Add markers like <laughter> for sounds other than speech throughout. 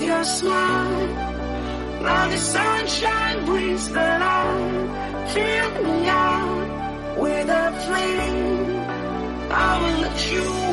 with your smile. Now the sunshine brings the light. Fill me out with a flame. I will let you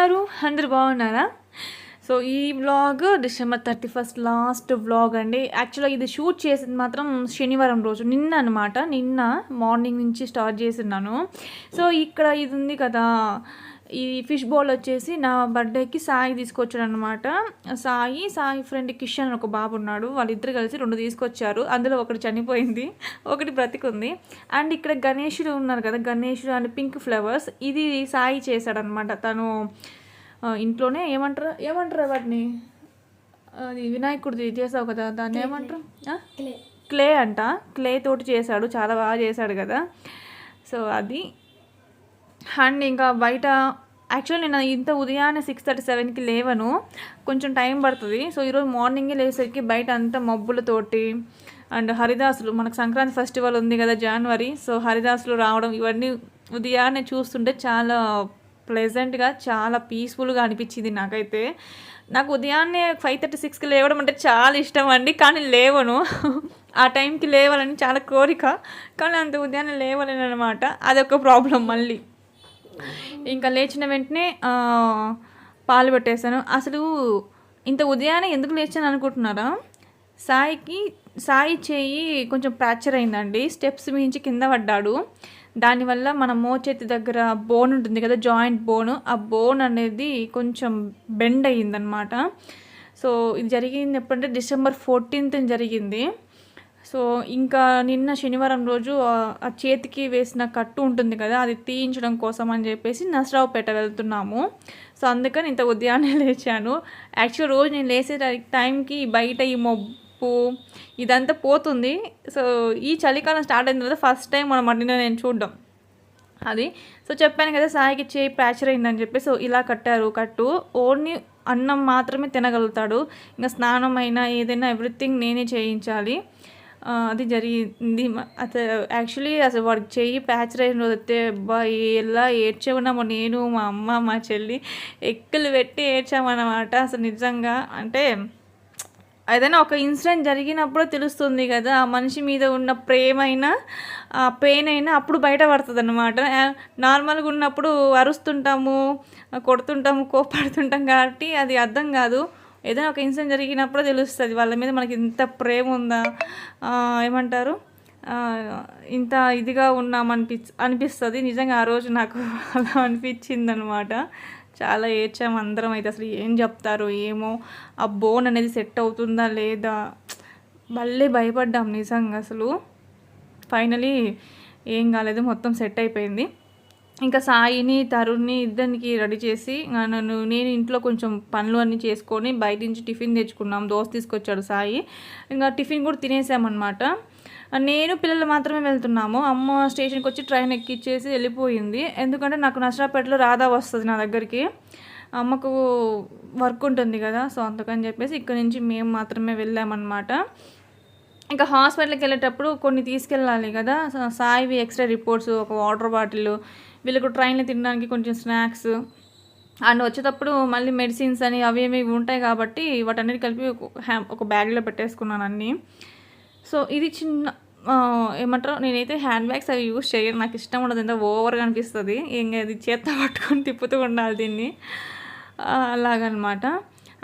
ఉన్నారు అందరు బాగున్నారా? So ఈ vlog December thirty first last vlog అండి యాక్చువల్గా ఇది shoot చేసింది మాత్రం శనివారం రోజు. నిన్న అనమాట నిన్న మార్నింగ్ నుంచి స్టార్ట్ చేస్తున్నాను సో ఇక్కడ ఇది ఉంది కదా. ఈ ఫిష్ బౌల్ వచ్చేసి నా బర్త్డేకి సాయి తీసుకొచ్చాడు అనమాట సాయి సాయి ఫ్రెండ్ కిషన్ అని ఒక బాబు ఉన్నాడు. వాళ్ళిద్దరు కలిసి రెండు తీసుకొచ్చారు. అందులో ఒకటి చనిపోయింది. ఒకటి బ్రతికుంది. అండ్ ఇక్కడ గణేషుడు ఉన్నారు కదా గణేషుడు అండ్ పింక్ ఫ్లవర్స్. ఇది సాయి చేశాడనమాట తను ఇంట్లోనే ఏమంటారు ఏమంటారు వాటిని? అది వినాయకుడిది చేసావు కదా దాన్ని ఏమంటారు? క్లే అంట. క్లే తోటి చేశాడు. చాలా బాగా చేశాడు కదా. సో అది అండ్ ఇంకా బయట యాక్చువల్లీ నేను ఇంత ఉదయాన్నే సిక్స్ థర్టీ సెవెన్కి లేవను. కొంచెం టైం పడుతుంది. సో ఈరోజు మార్నింగే లేసరికి బయట అంతా మబ్బులతోటి అండ్ హరిదాసులు మనకు సంక్రాంతి ఫెస్టివల్ ఉంది కదా జనవరి సో హరిదాసులు రావడం ఇవన్నీ ఉదయాన్నే చూస్తుంటే చాలా ప్లెజెంట్గా చాలా పీస్ఫుల్గా అనిపించింది నాకైతే. నాకు ఉదయాన్నే ఫైవ్ థర్టీ సిక్స్కి లేవడం అంటే చాలా ఇష్టం అండి కానీ లేవను. ఆ టైంకి లేవాలని చాలా కోరిక కానీ అంత ఉదయాన్నే లేవలేను అనమాట అదొక ప్రాబ్లం మళ్ళీ. ఇంకా లేచిన వెంటనే పాలు పెట్టేశాను. అసలు ఇంత ఉదయాన్నే ఎందుకు లేచాను అనుకుంటున్నారా? సాయికి సాయి చేయి కొంచెం ఫ్రాక్చర్ అయిందండి. స్టెప్స్ మించి కింద పడ్డాడు. దానివల్ల మన మోచేతి దగ్గర బోన్ ఉంటుంది కదా జాయింట్ బోన్ ఆ బోన్ అనేది కొంచెం బెండ్ అయ్యిందనమాట సో ఇది జరిగింది ఎప్పుడంటే డిసెంబర్ ఫోర్టీన్త్ జరిగింది. సో ఇంకా నిన్న శనివారం రోజు ఆ- చేతికి వేసిన కట్టు ఉంటుంది కదా అది తీయించడం కోసం అని చెప్పేసి నసరావుపేట వెళ్తున్నాము. సో అందుకని ఇంత ఉదయాన్నే <laughs> లేచాను. యాక్చువల్ రోజు నేను లేసే టైంకి బయట ఈ మబ్బు ఇదంతా పోతుంది. సో ఈ చలికాలం స్టార్ట్ అయిన తర్వాత ఫస్ట్ టైం మన మట్టిని నేను చూడడం. అది. సో చెప్పాను కదా సాయికి చేయి ప్యాచర్ అయిందని చెప్పి సో ఇలా కట్టారు కట్టు. ఓన్లీ అన్నం మాత్రమే తినగలుగుతాడు. ఇంకా స్నానం అయినా ఏదైనా ఎవ్రీథింగ్ నేనే చేయించాలి. అది జరిగింది. అసలు యాక్చువల్లీ అసలు వాడికి చెయ్యి ఫ్రాక్చర్ అయిన రోజు అయితే అబ్బా ఎలా ఏడ్చామన్నామో నేను మా అమ్మ మా చెల్లి ఎక్కలు పెట్టి ఏడ్చామన్నమాట. అసలు నిజంగా అంటే ఏదైనా ఒక ఇన్సిడెంట్ జరిగినప్పుడు తెలుస్తుంది కదా ఆ మనిషి మీద ఉన్న ప్రేమ అయినా ఆ పెయిన్ అయినా అప్పుడు బయటపడుతుంది అనమాట నార్మల్గా ఉన్నప్పుడు అరుస్తుంటాము కొడుతుంటాము కోపడుతుంటాం కాబట్టి అది అర్థం కాదు. ఏదైనా ఒక ఇన్సిడెంట్ జరిగినప్పుడు తెలుస్తుంది. వాళ్ళ మీద మనకి ఇంత ప్రేమ ఉందా? ఏమంటారు? ఇంత ఇదిగా ఉన్నామనిపి అనిపిస్తుంది. నిజంగా ఆ రోజు నాకు <laughs> అలా అనిపించింది అనమాట చాలా ఏడ్చాము అందరం. అయితే అసలు ఏం చెప్తారు ఏమో? ఆ బోన్ అనేది సెట్ అవుతుందా లేదా? భలే భయపడ్డాం నిజంగా అసలు. ఫైనలీ ఏం కాలేదు. మొత్తం సెట్ అయిపోయింది. ఇంకా సాయిని తరుణ్ని ఇద్దరికి రెడీ చేసి నన్ను నేను ఇంట్లో కొంచెం పనులు అన్నీ చేసుకొని బయట నుంచి టిఫిన్ తెచ్చుకున్నాం. దోశ తీసుకొచ్చాడు సాయి. ఇంకా టిఫిన్ కూడా తినేసామన్నమాట. నేను పిల్లలు మాత్రమే వెళ్తున్నాము. అమ్మ స్టేషన్కి వచ్చి ట్రైన్ ఎక్కిచ్చేసి వెళ్ళిపోయింది. ఎందుకంటే నాకు నష్టపేటలో రాధా వస్తుంది నా దగ్గరికి. అమ్మకు వర్క్ ఉంటుంది కదా సో అందుకని చెప్పేసి ఇక్కడ నుంచి మేము మాత్రమే వెళ్ళామన్నమాట. ఇంకా హాస్పిటల్కి వెళ్ళేటప్పుడు కొన్ని తీసుకెళ్ళాలి కదా. సాయివి ఎక్స్ట్రా రిపోర్ట్స్ ఒక వాటర్ బాటిల్ వీళ్ళకు ట్రైన్లో తినడానికి కొంచెం స్నాక్స్. అండ్ వచ్చేటప్పుడు మళ్ళీ మెడిసిన్స్ అని అవి ఏమి ఉంటాయి కాబట్టి వాటన్నిటి కలిపి ఒక ఒక బ్యాగ్లో పెట్టేసుకున్నాను అన్నీ. సో ఇది చిన్న ఏమంటారు? నేనైతే హ్యాండ్ బ్యాగ్స్ అవి యూజ్ చేయను. నాకు ఇష్టం ఉండదు. ఎంత ఓవర్గా అనిపిస్తుంది. ఇంకా అది చేత పట్టుకొని తిప్పుతూ ఉండాలి దీన్ని. అలాగనమాట.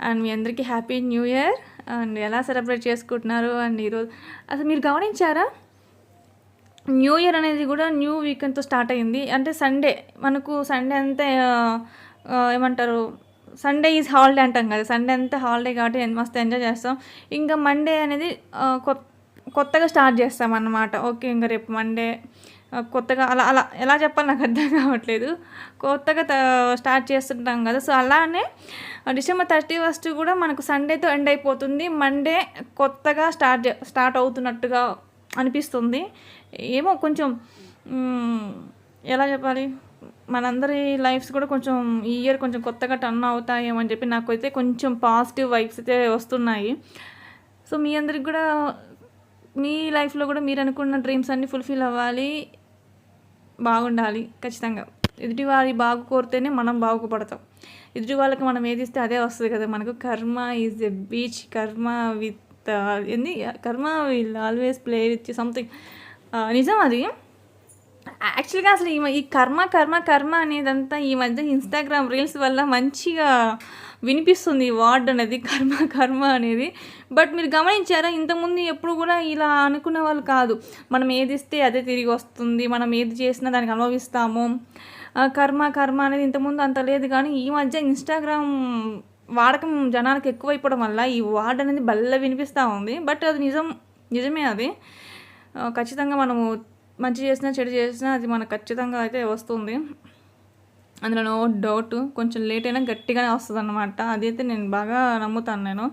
అండ్ మీ అందరికీ హ్యాపీ న్యూ ఇయర్. అండ్ ఎలా సెలబ్రేట్ చేసుకుంటున్నారు అండ్ ఈరోజు అసలు మీరు గమనించారా? న్యూ ఇయర్ అనేది కూడా న్యూ వీకెండ్తో స్టార్ట్ అయింది. అంటే సండే మనకు సండే అంతా ఏమంటారు సండే ఈజ్ హాలిడే అంటాం కదా. సండే అంతా హాలిడే కాబట్టి మస్తు ఎంజాయ్ చేస్తాం. ఇంకా మండే అనేది కొత్తగా స్టార్ట్ చేస్తాం అన్నమాట. ఓకే ఇంకా రేపు మండే కొత్తగా అలా అలా ఎలా చెప్పాలి నాకు అర్థం కావట్లేదు. కొత్తగా స్టార్ట్ చేస్తుంటాం కదా. సో అలానే డిసెంబర్ థర్టీ ఫస్ట్ కూడా మనకు సండేతో ఎండ్ అయిపోతుంది. మండే కొత్తగా స్టార్ట్ చే- స్టార్ట్ అవుతున్నట్టుగా అనిపిస్తుంది. ఏమో కొంచెం ఎలా చెప్పాలి? మనందరి లైఫ్స్ కూడా కొంచెం ఈ ఇయర్ కొంచెం కొత్తగా టర్న్ అవుతాయేమో అని చెప్పి నాకైతే కొంచెం పాజిటివ్ వైబ్స్ అయితే వస్తున్నాయి. సో మీ అందరికి కూడా మీ లైఫ్లో కూడా మీరు అనుకున్న డ్రీమ్స్ అన్నీ ఫుల్ఫిల్ అవ్వాలి. బాగుండాలి ఖచ్చితంగా. ఎదుటి వారి బాగు కోరితేనే మనం బాగుపడతాం. ఎదుటి వాళ్ళకి మనం ఏది ఇస్తే అదే వస్తుంది కదా. మనకు karma is a bitch karma with uh, ఏంది? Karma will always play with something నిజం అది. యాక్చువల్గా అసలు ఈ ఈ కర్మ కర్మ కర్మ అనేదంతా ఈ మధ్య ఇన్స్టాగ్రామ్ రీల్స్ వల్ల మంచిగా వినిపిస్తుంది వార్డ్ అనేది కర్మ కర్మ అనేది. బట్ మీరు గమనించారా ఇంతకుముందు ఎప్పుడు కూడా ఇలా అనుకునే వాళ్ళు కాదు. మనం ఏది ఇస్తే అదే తిరిగి వస్తుంది. మనం ఏది చేసినా దానికి అనుభవిస్తాము. ఆ, కర్మ కర్మ అనేది ఇంతకుముందు అంత లేదు. కానీ ఈ మధ్య ఇన్స్టాగ్రామ్ వాడకం జనానికి ఎక్కువైపోవడం వల్ల ఈ వార్డ్ అనేది బల్ల వినిపిస్తూ ఉంది. బట్ అది నిజం నిజమే అది. ఖచ్చితంగా మనము మంచి చేసినా చెడు చేసినా అది మనకు ఖచ్చితంగా అయితే వస్తుంది. అందులో నో డౌట్ కొంచెం లేట్ అయినా గట్టిగానే వస్తుంది అనమాట అదైతే నేను బాగా నమ్ముతాను నేను.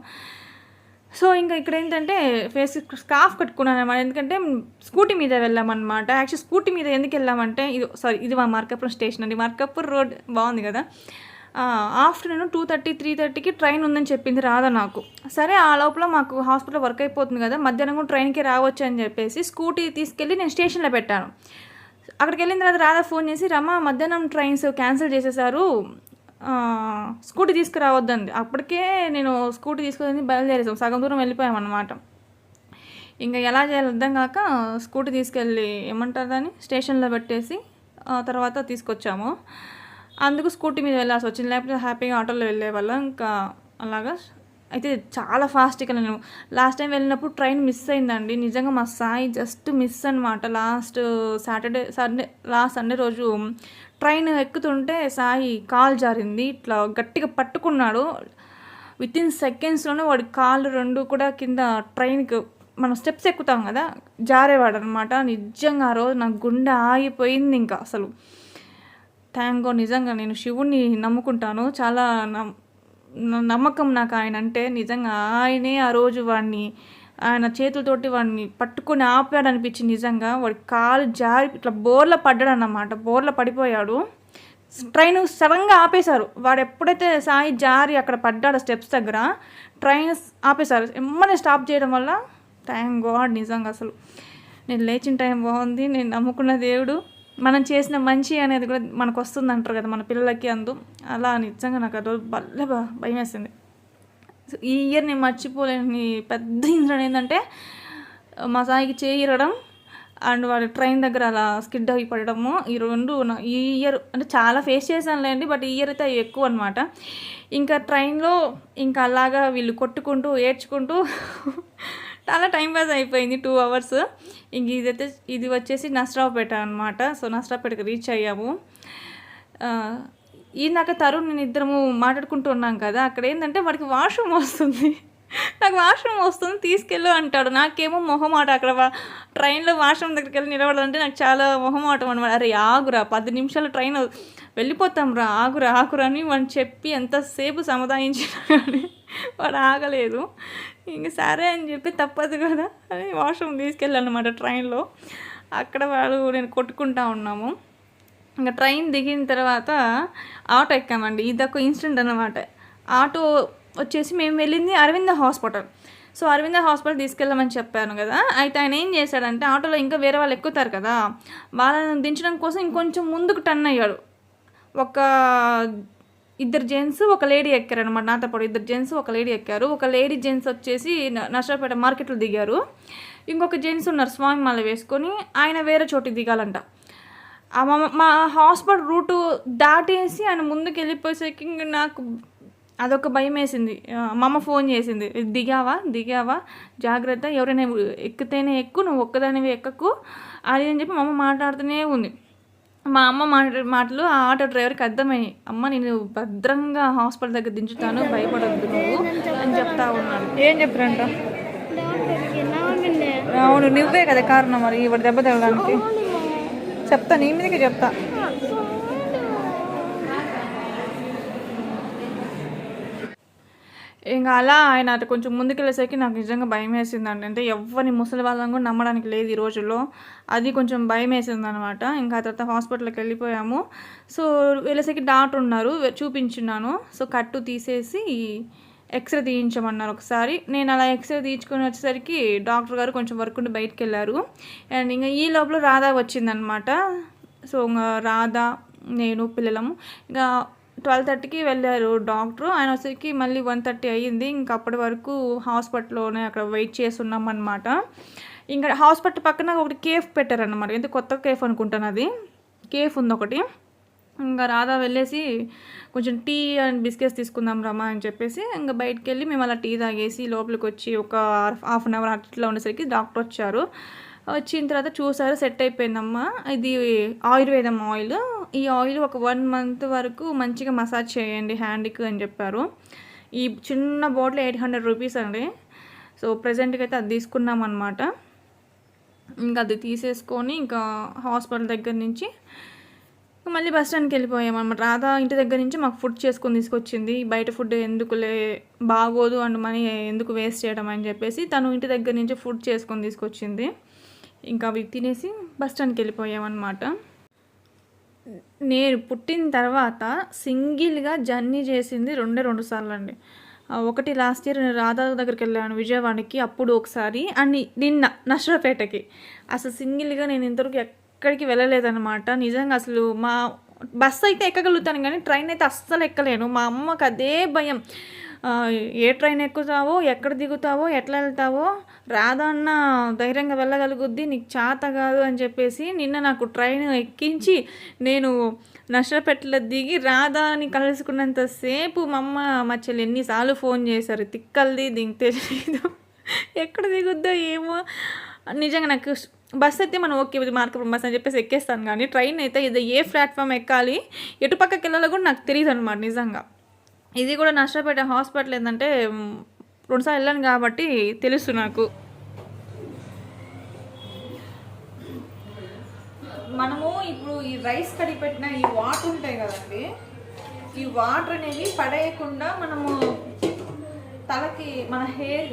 సో ఇంకా ఇక్కడ ఏంటంటే ఫేస్ స్కార్ఫ్ కట్టుకున్నాను అనమాట ఎందుకంటే స్కూటీ మీద వెళ్ళామన్నమాట. యాక్చువల్ స్కూటీ మీద ఎందుకు వెళ్ళామంటే ఇది సారీ ఇది మా మార్కపురం స్టేషన్ అండి. మార్కపురం రోడ్ బాగుంది కదా. ఆఫ్టర్నూన్ టూ థర్టీ త్రీ థర్టీకి ట్రైన్ ఉందని చెప్పింది రాదా నాకు. సరే ఆ లోపల మాకు హాస్పిటల్ వర్క్ అయిపోతుంది కదా. మధ్యాహ్నం కూడా ట్రైన్కి రావచ్చు అని చెప్పేసి స్కూటీ తీసుకెళ్ళి నేను స్టేషన్లో పెట్టాను. అక్కడికి వెళ్ళిన తర్వాత రాధా ఫోన్ చేసి రమ్మ మధ్యాహ్నం ట్రైన్స్ క్యాన్సిల్ చేసేసారు. స్కూటీ తీసుకురావద్దండి అప్పటికే నేను స్కూటీ తీసుకొని బయలుదేరేసాం. సగం దూరం వెళ్ళిపోయాం ఇంకా ఎలా చేయాలో అర్థం కాక స్కూటీ తీసుకెళ్ళి ఏమంటారు దాన్ని? స్టేషన్లో పెట్టేసి తర్వాత తీసుకొచ్చాము. అందుకు స్కూటీ మీద వెళ్ళాల్సి వచ్చింది. లేకపోతే హ్యాపీగా ఆటోలో వెళ్ళే వాళ్ళం. ఇంకా అలాగా అయితే చాలా ఫాస్ట్గా నేను. లాస్ట్ టైం వెళ్ళినప్పుడు ట్రైన్ మిస్ అయిందండి. నిజంగా మా సాయి జస్ట్ మిస్ అనమాట last Saturday Sunday last Sunday రోజు ట్రైన్ ఎక్కుతుంటే సాయి కాల్ జారింది. ఇట్లా గట్టిగా పట్టుకున్నాడు. విత్ ఇన్ సెకండ్స్లోనే వాడి కాళ్ళు రెండు కూడా కింద ట్రైన్కి మనం స్టెప్స్ ఎక్కుతాం కదా జారేవాడు అనమాట నిజంగా ఆ రోజు నా గుండె ఆగిపోయింది ఇంకా అసలు. థ్యాంక్ నిజంగా నేను శివుణ్ణి నమ్ముకుంటాను. చాలా నమ్ నమ్మకం నాకు ఆయన అంటే నిజంగా ఆయనే ఆ రోజు వాడిని ఆయన చేతులతోటి వాడిని పట్టుకొని ఆపాడు అనిపించింది నిజంగా వాడి కాలు జారి ఇట్లా బోర్ల పడ్డాడు అన్నమాట బోర్ల పడిపోయాడు. ట్రైన్ సడన్గా ఆపేశారు. వాడు ఎప్పుడైతే సాయి జారి అక్కడ పడ్డాడు స్టెప్స్ దగ్గర ట్రైన్ ఆపేశారు. ఎమ్మనే స్టాప్ చేయడం వల్ల థ్యాంక్ గాడ్ నిజంగా అసలు. నేను లేచిన టైం బాగుంది. నేను నమ్ముకున్న దేవుడు. మనం చేసిన మంచి అనేది కూడా మనకు వస్తుంది అంటారు కదా మన పిల్లలకి అందు. అలా నిజంగా నాకు ఆ రోజు భలే భయం వేసింది సో ఈ ఇయర్ నేను మర్చిపోలేని పెద్ద ఇన్సిడెంట్ ఏంటంటే మా సాయికి చేయిరడం అండ్ వాడు ట్రైన్ దగ్గర అలా స్కిడ్ అయి పడడము ఈ రెండు ఈ ఇయర్ అంటే చాలా ఫేస్ చేశానులేండి బట్ ఈ ఇయర్ అయితే అవి ఎక్కువ అనమాట ఇంకా ట్రైన్లో ఇంకా అలాగా వీళ్ళు కొట్టుకుంటూ ఏడ్చుకుంటూ చాలా టైం పాస్ అయిపోయింది టూ అవర్స్ ఇంక ఇదైతే ఇది వచ్చేసి నష్టరావుపేట అనమాట సో నష్టరావుపేటకి రీచ్ అయ్యాము. ఈ ఈయనక తరుణ్ నేను ఇద్దరము మాట్లాడుకుంటూ ఉన్నాం కదా అక్కడ ఏంటంటే వాడికి వాష్రూమ్ వస్తుంది. నాకు వాష్రూమ్ వస్తుంది తీసుకెళ్ళు అంటాడు. నాకేమో మొహమాట అక్కడ వా- ట్రైన్లో వాష్రూమ్ దగ్గరికి వెళ్ళి నిలబడాలంటే నాకు చాలా మొహమాటం అనమాట అరే ఆగురా పది నిమిషాలు ట్రైన్ వెళ్ళిపోతాం రా ఆగురా ఆగురా అని వాడిని చెప్పి ఎంతసేపు సముదాయించినా కానీ వాడు ఆగలేదు. ఇంక సరే అని చెప్పి తప్పదు కదా. అని వాష్రూమ్ తీసుకెళ్ళాలన్నమాట ట్రైన్లో. అక్కడ వాళ్ళు నేను కొట్టుకుంటా ఉన్నాము. ఇంకా ట్రైన్ దిగిన తర్వాత ఆటో ఎక్కామండి. ఇదొక ఇన్సిడెంట్ అనమాట ఆటో వచ్చేసి మేము వెళ్ళింది Aravinda hospital. So Aravinda hospital తీసుకెళ్ళమని చెప్పాను కదా. అయితే ఆయన ఏం చేశాడంటే ఆటోలో ఇంకా వేరే వాళ్ళు ఎక్కుతారు కదా. వాళ్ళని దించడం కోసం ఇంకొంచెం ముందుకు టర్న్ అయ్యాడు. ఒక ఇద్దరు జెంట్స్ ఒక లేడీ ఎక్కారు అనమాట నాతో పాటు. ఇద్దరు జెంట్స్ ఒక లేడీ ఎక్కారు. ఒక లేడీ జెంట్స్ వచ్చేసి న- మార్కెట్లో దిగారు. ఇంకొక జెంట్స్ ఉన్నారు స్వామి మాల వేసుకొని. ఆయన వేరే చోటికి దిగాలంట. మా మా హాస్పిటల్ రూటు దాటేసి ఆయన ముందుకు వెళ్ళిపోయేసరికి నాకు అదొక భయం వేసింది. మా అమ్మ ఫోన్ చేసింది. దిగావా? దిగావా? జాగ్రత్త. ఎవరైనా ఎక్కితేనే ఎక్కు నువ్వు ఒక్కదానివి ఎక్కకు. అది అని చెప్పి మా అమ్మ మాట్లాడుతూనే ఉంది. మా అమ్మ మాట మాటలు ఆ ఆటో డ్రైవర్కి అర్థమయ్యాయి. అమ్మ నేను భద్రంగా హాస్పిటల్ దగ్గర దించుతాను భయపడొద్దు నువ్వు అని చెప్తా ఉన్నాడు. ఏం చెప్పారంట? అవును నువ్వే కదా కారణం మరి ఇప్పుడు దెబ్బ తగలడానికి. చెప్తా నీ మీదకి చెప్తా. ఇంకా అలా ఆయన అటు కొంచెం ముందుకెళ్ళేసరికి నాకు నిజంగా భయం వేసిందండి అంటే ఎవరిని ముసలి వాళ్ళని కూడా నమ్మడానికి లేదు ఈ రోజుల్లో. అది కొంచెం భయం వేసింది అనమాట ఇంకా ఆ తర్వాత హాస్పిటల్కి వెళ్ళిపోయాము. సో వెళ్ళేసరికి డాక్టర్ ఉన్నారు చూపించున్నాను. సో కట్టు తీసేసి ఎక్స్రే తీయించమన్నారు ఒకసారి. నేను అలా ఎక్స్రే తీయించుకొని వచ్చేసరికి డాక్టర్ గారు కొంచెం వర్క్ ఉండి బయటకు వెళ్ళారు అండ్ ఇంకా ఈ లోపల రాధా వచ్చిందనమాట సో ఇంకా రాధా నేను పిల్లలము. ఇంకా ట్వెల్వ్ థర్టీకి వెళ్ళారు డాక్టర్. ఆయన వచ్చేసరికి మళ్ళీ వన్ థర్టీ అయ్యింది. ఇంకా అప్పటి వరకు హాస్పిటల్లోనే అక్కడ వెయిట్ చేస్తున్నాం అనమాట ఇంకా హాస్పిటల్ పక్కన ఒకటి కేఫ్ పెట్టారన్నమాట. ఎందుకు కొత్త కేఫ్ అనుకుంటాను అది. కేఫ్ ఉంది ఒకటి. ఇంకా రాధా వెళ్ళేసి కొంచెం టీ అండ్ బిస్కెట్స్ తీసుకుందాం రమ్మా అని చెప్పేసి ఇంకా బయటికి వెళ్ళి మేము అలా టీ తాగేసి లోపలికి వచ్చి ఒక హాఫ్ అన్ అవర్ అట్లా ఉండేసరికి డాక్టర్ వచ్చారు. వచ్చిన తర్వాత చూసారు సెట్ అయిపోయిందమ్మా. ఇది ఆయుర్వేదం ఆయిల్. ఈ ఆయిల్ ఒక వన్ మంత్ వరకు మంచిగా మసాజ్ చేయండి హ్యాండ్కి అని చెప్పారు. ఈ చిన్న బాటిల్ ఎయిట్ హండ్రెడ్ రూపీస్ అండి. సో ప్రజెంట్కి అయితే అది తీసుకున్నాం అనమాట ఇంకా అది తీసేసుకొని ఇంకా హాస్పిటల్ దగ్గర నుంచి మళ్ళీ బస్ స్టాండ్కి వెళ్ళిపోయాం అనమాట రాధా ఇంటి దగ్గర నుంచి మాకు ఫుడ్ చేసుకొని తీసుకొచ్చింది. బయట ఫుడ్ ఎందుకులే బాగోదు అండ్ మనీ ఎందుకు వేస్ట్ చేయడం అని చెప్పేసి తను ఇంటి దగ్గర నుంచి ఫుడ్ చేసుకొని తీసుకొచ్చింది. ఇంకా అవి తినేసి బస్ స్టాండ్కి వెళ్ళిపోయామన్నమాట నేను పుట్టిన తర్వాత సింగిల్గా జర్నీ చేసింది రెండే రెండు సార్లు అండి ఒకటి లాస్ట్ ఇయర్ నేను రాధా దగ్గరికి వెళ్ళాను విజయవాడకి అప్పుడు ఒకసారి అండ్ నిన్న నష్రపేటకి అసలు సింగిల్గా నేను ఇంతవరకు ఎక్కడికి వెళ్ళలేదన్నమాట. నిజంగా అసలు మా బస్సు అయితే ఎక్కగలుగుతాను కానీ ట్రైన్ అయితే అస్సలు ఎక్కలేను. మా అమ్మకు అదే భయం. ఏ ట్రైన్ ఎక్కుతావో ఎక్కడ దిగుతావో ఎట్లా వెళ్తావో రాదన్న అన్న ధైర్యంగా వెళ్ళగలుగుద్ది నీకు చేత కాదు అని చెప్పేసి నిన్న నాకు ట్రైన్ ఎక్కించి నేను నష్టపెట్టలో దిగి రాధా అని కలుసుకున్నంతసేపు మా అమ్మ మా చెల్లి ఎన్నిసార్లు ఫోన్ చేశారు తిక్కల్ది దీనికి తెలియదు ఎక్కడ దిగుద్దో ఏమో. నిజంగా నాకు బస్ అయితే మనం ఓకే మార్కపురం బస్ అని చెప్పేసి ఎక్కేస్తాను కానీ ట్రైన్ అయితే ఇది ఏ ప్లాట్ఫామ్ ఎక్కాలి ఎటు పక్కకి వెళ్ళాలో కూడా నాకు తెలియదు అనమాట నిజంగా. ఇది కూడా నష్టపేట హాస్పిటల్ ఏంటంటే రెండుసార్లు వెళ్ళాను కాబట్టి తెలుసు నాకు. మనము ఇప్పుడు ఈ రైస్ కడిగి పెట్టిన ఈ వాటర్ ఉంటాయి కదండి ఈ వాటర్ అనేవి పడేయకుండా మనము తలకి మన హెయిర్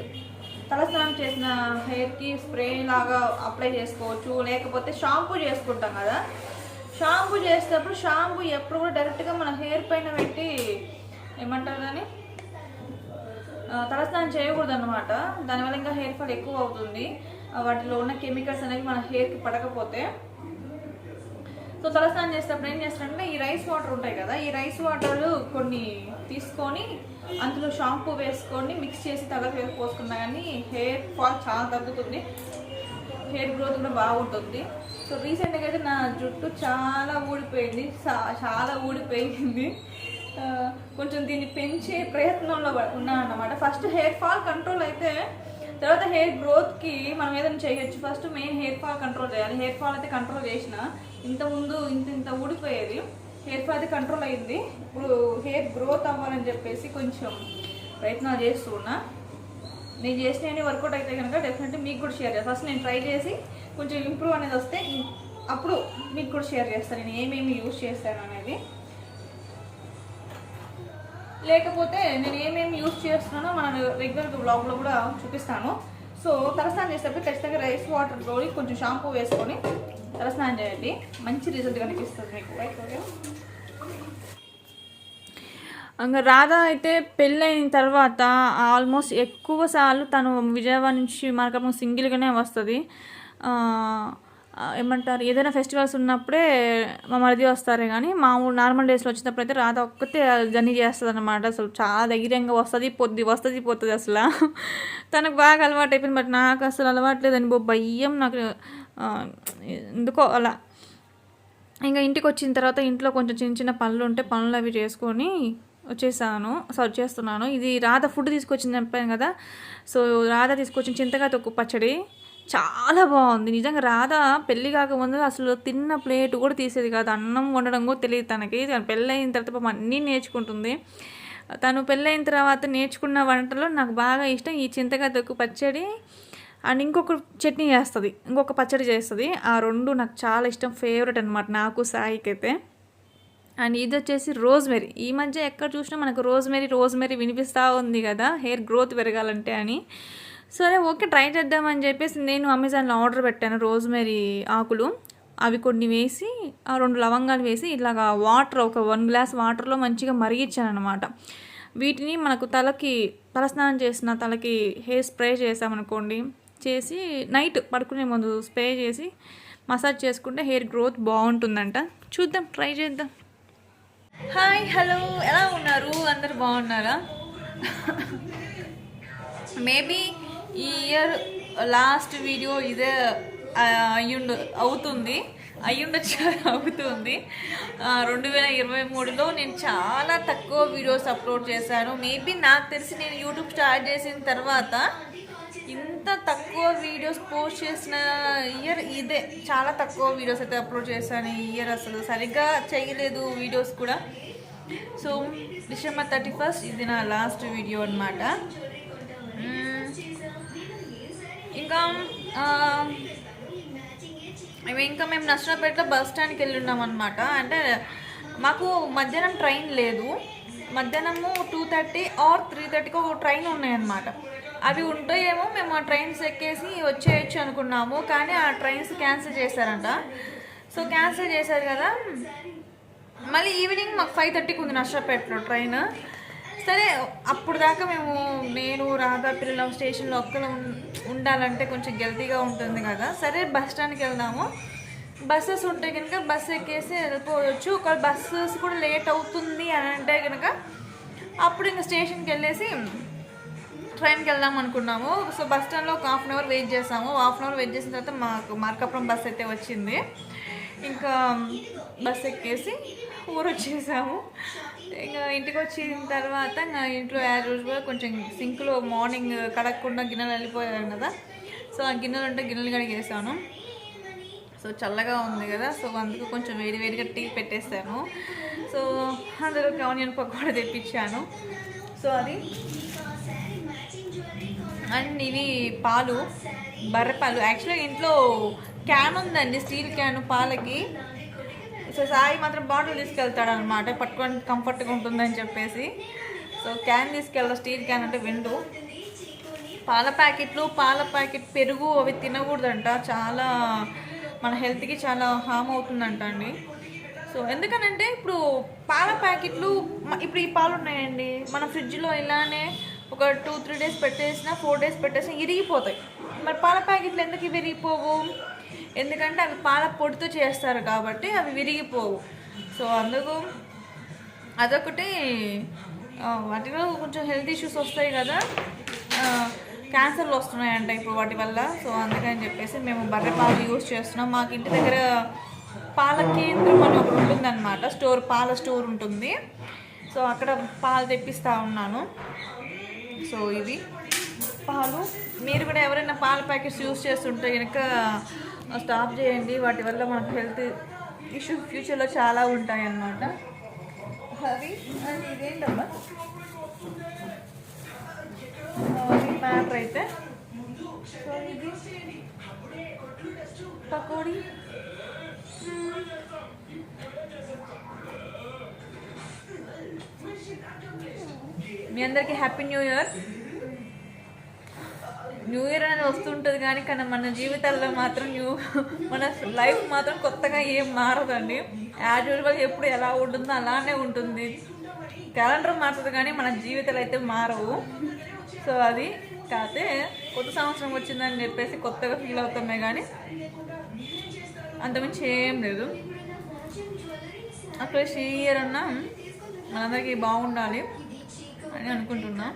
తలస్నానం చేసిన హెయిర్కి స్ప్రే లాగా అప్లై చేసుకోవచ్చు లేకపోతే షాంపూ చేసుకుంటాం కదా. షాంపూ చేసేటప్పుడు షాంపూ ఎప్పుడు కూడా డైరెక్ట్గా మన హెయిర్ పైన పెట్టి ఏమంటారు దాన్ని? తలస్నానం చేయకూడదు అనమాట దానివల్ల ఇంకా హెయిర్ ఫాల్ ఎక్కువ అవుతుంది. వాటిలో ఉన్న కెమికల్స్ అనేవి మన హెయిర్కి పడకపోతే. సో తలస్నానం చేసేటప్పుడు ఏం చేస్తారంటే ఈ రైస్ వాటర్ ఉంటాయి కదా ఈ రైస్ వాటర్ కొన్ని తీసుకొని అందులో షాంపూ వేసుకొని మిక్స్ చేసి తలకు వేసి పోసుకున్నా కానీ హెయిర్ ఫాల్ చాలా తగ్గుతుంది. హెయిర్ గ్రోత్ కూడా బాగుంటుంది. సో రీసెంట్గా అయితే నా జుట్టు చాలా ఊడిపోయింది. చాలా ఊడిపోయింది. కొంచెం దీన్ని పెంచే ప్రయత్నంలో ఉన్నాను అన్నమాట. ఫస్ట్ హెయిర్ ఫాల్ కంట్రోల్ అయితే తర్వాత హెయిర్ గ్రోత్కి మనం ఏదైనా చేయొచ్చు. First main hair fall control చేయాలి. హెయిర్ ఫాల్ అయితే కంట్రోల్ చేసిన ఇంత ముందు ఇంత ఇంత ఊడిపోయేది హెయిర్ ఫాల్ అయితే కంట్రోల్ అయింది. ఇప్పుడు హెయిర్ గ్రోత్ అవ్వాలని చెప్పేసి కొంచెం ప్రయత్నాలు చేస్తూ ఉన్నా. నేను చేసిన వర్కౌట్ అయితే కనుక డెఫినెట్లీ మీకు కూడా షేర్ చేస్తాను ఫస్ట్ నేను ట్రై చేసి కొంచెం ఇంప్రూవ్ అనేది వస్తే అప్పుడు మీకు కూడా షేర్ చేస్తాను నేను ఏమేమి యూజ్ చేస్తాను అనేది. లేకపోతే నేను ఏమేమి యూజ్ చేస్తున్నానో మన రెగ్యులర్ బ్లాగ్లో కూడా చూపిస్తాను. సో తలస్నానం చేసేటప్పుడు ఖచ్చితంగా రైస్ వాటర్ రోలి కొంచెం షాంపూ వేసుకొని తలస్నానం చేయండి. మంచి రిజల్ట్ కనిపిస్తుంది మీకు. ఓకే ఇంకా రాధా అయితే పెళ్ళైన తర్వాత ఆల్మోస్ట్ ఎక్కువ సార్లు తను విజయవాడ నుంచి మనకము సింగిల్గానే వస్తుంది. ఏమంటారు ఏదైనా ఫెస్టివల్స్ ఉన్నప్పుడే మా మరిది వస్తారే కానీ మామూలు నార్మల్ డేస్లో వచ్చినప్పుడు అయితే రాధా ఒక్కతే జర్నీ చేస్తుంది అనమాట అసలు చాలా ధైర్యంగా వస్తుంది పొద్దు వస్తుంది పోతుంది అసలు. తనకు బాగా అలవాటు అయిపోయింది బట్ నాకు అసలు అలవాటు లేదని బో భయం నాకు ఎందుకో అలా. ఇంకా ఇంటికి వచ్చిన తర్వాత ఇంట్లో కొంచెం చిన్న చిన్న పనులు ఉంటే పనులు అవి చేసుకొని వచ్చేసాను సర్వ్ చేస్తున్నాను. ఇది రాధ ఫుడ్ తీసుకొచ్చింది చెప్పాను కదా సో రాధ తీసుకొచ్చిన చింతగా తొక్కు పచ్చడి. చాలా బాగుంది. నిజంగా రాధ పెళ్ళి కాకముందు అసలు తిన్న ప్లేట్ కూడా తీసేది కాదు. అన్నం వండడం కూడా తెలియదు తనకి. పెళ్ళి అయిన తర్వాత పాపం అన్నీ నేర్చుకుంటుంది. తను పెళ్ళైన తర్వాత నేర్చుకున్న వంటలో నాకు బాగా ఇష్టం. ఈ చింతకాయ తొక్కు పచ్చడి అండ్ ఇంకొక చట్నీ చేస్తుంది. ఇంకొక పచ్చడి చేస్తుంది. ఆ రెండు నాకు చాలా ఇష్టం. ఫేవరెట్ అనమాట నాకు సాయికి అయితే అండ్ ఇది వచ్చేసి రోజ్మెరీ. ఈ మధ్య ఎక్కడ చూసినా మనకు రోజ్మెరీ రోజ్మెరీ వినిపిస్తూ ఉంది కదా. హెయిర్ గ్రోత్ పెరగాలంటే అని. సరే ఓకే ట్రై చేద్దామని చెప్పేసి నేను అమెజాన్లో ఆర్డర్ పెట్టాను రోజ్మెరీ ఆకులు. అవి కొన్ని వేసి ఆ రెండు లవంగాలు వేసి ఇలాగా వాటర్ ఒక వన్ గ్లాస్ వాటర్లో మంచిగా మరిగించాను అనమాట వీటిని మనకు తలకి తలస్నానం చేసిన తలకి హెయిర్ స్ప్రే చేసామనుకోండి చేసి నైట్ పడుకునే ముందు స్ప్రే చేసి మసాజ్ చేసుకుంటే హెయిర్ గ్రోత్ బాగుంటుందంట. చూద్దాం ట్రై చేద్దాం. హాయ్ హలో ఎలా ఉన్నారు? అందరు బాగున్నారా? మేబీ ఈ ఇయర్ లాస్ట్ వీడియో ఇదే uh, అయ్యుండు అవుతుంది. అయ్యుండొచ్చు <laughs> అవుతుంది. రెండు వేల ఇరవై మూడులో నేను చాలా తక్కువ వీడియోస్ అప్లోడ్ చేశాను. మేబీ నాకు తెలిసి నేను యూట్యూబ్ స్టార్ట్ చేసిన తర్వాత ఇంత తక్కువ వీడియోస్ పోస్ట్ చేసిన ఇయర్ ఇదే. చాలా తక్కువ వీడియోస్ అయితే అప్లోడ్ చేశాను ఈ ఇయర్ అసలు. సరిగ్గా చేయలేదు వీడియోస్ కూడా. సో డిసెంబర్ థర్టీ ఫస్ట్ ఇది నా లాస్ట్ వీడియో అనమాట ఇంకా ఇవి ఇంకా మేము నష్టపేటలో బస్ స్టాండ్కి వెళ్ళి ఉన్నాం అనమాట అంటే మాకు మధ్యాహ్నం ట్రైన్ లేదు. మధ్యాహ్నము టూ థర్టీ ఆర్ త్రీ థర్టీకి ఒక ట్రైన్ ఉన్నాయన్నమాట. అవి ఉంటాయేమో మేము ఆ ట్రైన్స్ ఎక్కేసి వచ్చేయచ్చు అనుకున్నాము. కానీ ఆ ట్రైన్స్ క్యాన్సిల్ చేశారంట. సో క్యాన్సిల్ చేశారు కదా. మళ్ళీ ఈవినింగ్ మాకు ఫైవ్ థర్టీకి ఉంది నష్టపేటలో ట్రైన్. సరే అప్పుడు దాకా మేము నేను రాధా పిల్లల స్టేషన్లో ఒక్కరు ఉండాలంటే కొంచెం గెల్తీగా ఉంటుంది కదా. సరే బస్ స్టాండ్కి వెళ్దాము. బస్సెస్ ఉంటే కనుక బస్ ఎక్కేసి వెళ్ళిపోవచ్చు. ఒకవేళ బస్సెస్ కూడా లేట్ అవుతుంది అని అంటే కనుక అప్పుడు ఇంకా స్టేషన్కి వెళ్ళేసి ట్రైన్కి వెళ్దాం అనుకున్నాము. సో బస్ స్టాండ్లో ఒక హాఫ్ అన్ అవర్ వెయిట్ చేసాము. హాఫ్ అన్ అవర్ వెయిట్ చేసిన తర్వాత మాకు మార్కాపురం బస్ అయితే వచ్చింది. ఇంకా బస్ ఎక్కేసి ఊరు వచ్చేసాము ఇంకా ఇంటికి వచ్చిన తర్వాత ఇంకా ఇంట్లో యాజ్ యూజువల్ కొంచెం సింక్లో మార్నింగ్ కడగకుండా గిన్నెలు వెళ్ళిపోయాను కదా. సో ఆ గిన్నెలు ఉంటే గిన్నెలు కడిగేసాను. సో చల్లగా ఉంది కదా. సో అందుకు కొంచెం వేడి వేడిగా టీ పెట్టేసాను. సో అందులోకి ఆనియన్ పకోడా తెప్పించాను. సో అది. అండ్ ఇవి పాలు బర్రె పాలు. యాక్చువల్గా ఇంట్లో క్యాన్ ఉందండి స్టీల్ క్యాన్ పాలకి. సో సాయి మాత్రం బాటిల్ తీసుకెళ్తాడు అనమాట పట్టుకొని కంఫర్ట్గా ఉంటుందని చెప్పేసి. సో క్యాన్ తీసుకెళ్తా స్టీల్ క్యాన్ అంటే విండు. పాల ప్యాకెట్లు పాల ప్యాకెట్ పెరుగు అవి తినకూడదంట చాలా మన హెల్త్కి చాలా హామ్ అవుతుందంట అండి. సో ఎందుకనంటే ఇప్పుడు పాల ప్యాకెట్లు ఇప్పుడు ఈ పాలు ఉన్నాయండి మన ఫ్రిడ్జ్లో ఇలానే ఒక టూ త్రీ డేస్ పెట్టేసినా ఫోర్ డేస్ పెట్టేసినా ఇరిగిపోతాయి. మరి పాల ప్యాకెట్లు ఎందుకు విరిగిపోవు ఎందుకంటే అవి పాల పొడితో చేస్తారు కాబట్టి అవి విరిగిపోవు. సో అందుకు అదొకటి వాటిలో కొంచెం హెల్త్ ఇష్యూస్ వస్తాయి కదా క్యాన్సర్లు వస్తున్నాయంట ఇప్పుడు వాటి వల్ల. సో అందుకని చెప్పేసి మేము బర్రె పాలు యూజ్ చేస్తున్నాం. మాకు ఇంటి దగ్గర పాల కేంద్రం అని ఒకటి ఉంటుందన్నమాట. స్టోర్ పాల స్టోర్ ఉంటుంది. సో అక్కడ పాలు తెప్పిస్తూ ఉన్నాను. సో ఇది పాలు. మీరు కూడా ఎవరైనా పాల ప్యాకెట్స్ యూజ్ చేస్తుంటే కనుక స్టాప్ చేయండి. వాటి వల్ల మనకు హెల్త్ ఇష్యూ ఫ్యూచర్లో చాలా ఉంటాయి అన్నమాట అవి అది ఇదేంటమ్మా మ్యాటర్ అయితే. సో ఇది పకోడీ. మీ అందరికీ happy new year. New year అనేది వస్తుంటుంది కానీ కానీ మన జీవితాల్లో మాత్రం న్యూ మన లైఫ్ మాత్రం కొత్తగా ఏం మారదండి. యాజ్ యూజువల్ ఎప్పుడు ఎలా ఉంటుందో అలానే ఉంటుంది. క్యాలెండర్ మారుతుంది కానీ మన జీవితాలు అయితే మారవు. సో అది కాకపోతే కొత్త సంవత్సరం వచ్చిందని చెప్పేసి కొత్తగా ఫీల్ అవుతామే కానీ అంతమించి ఏం లేదు. అక్కడ ఈ ఇయర్ అన్నా మనందరికీ బాగుండాలి అని అనుకుంటున్నా.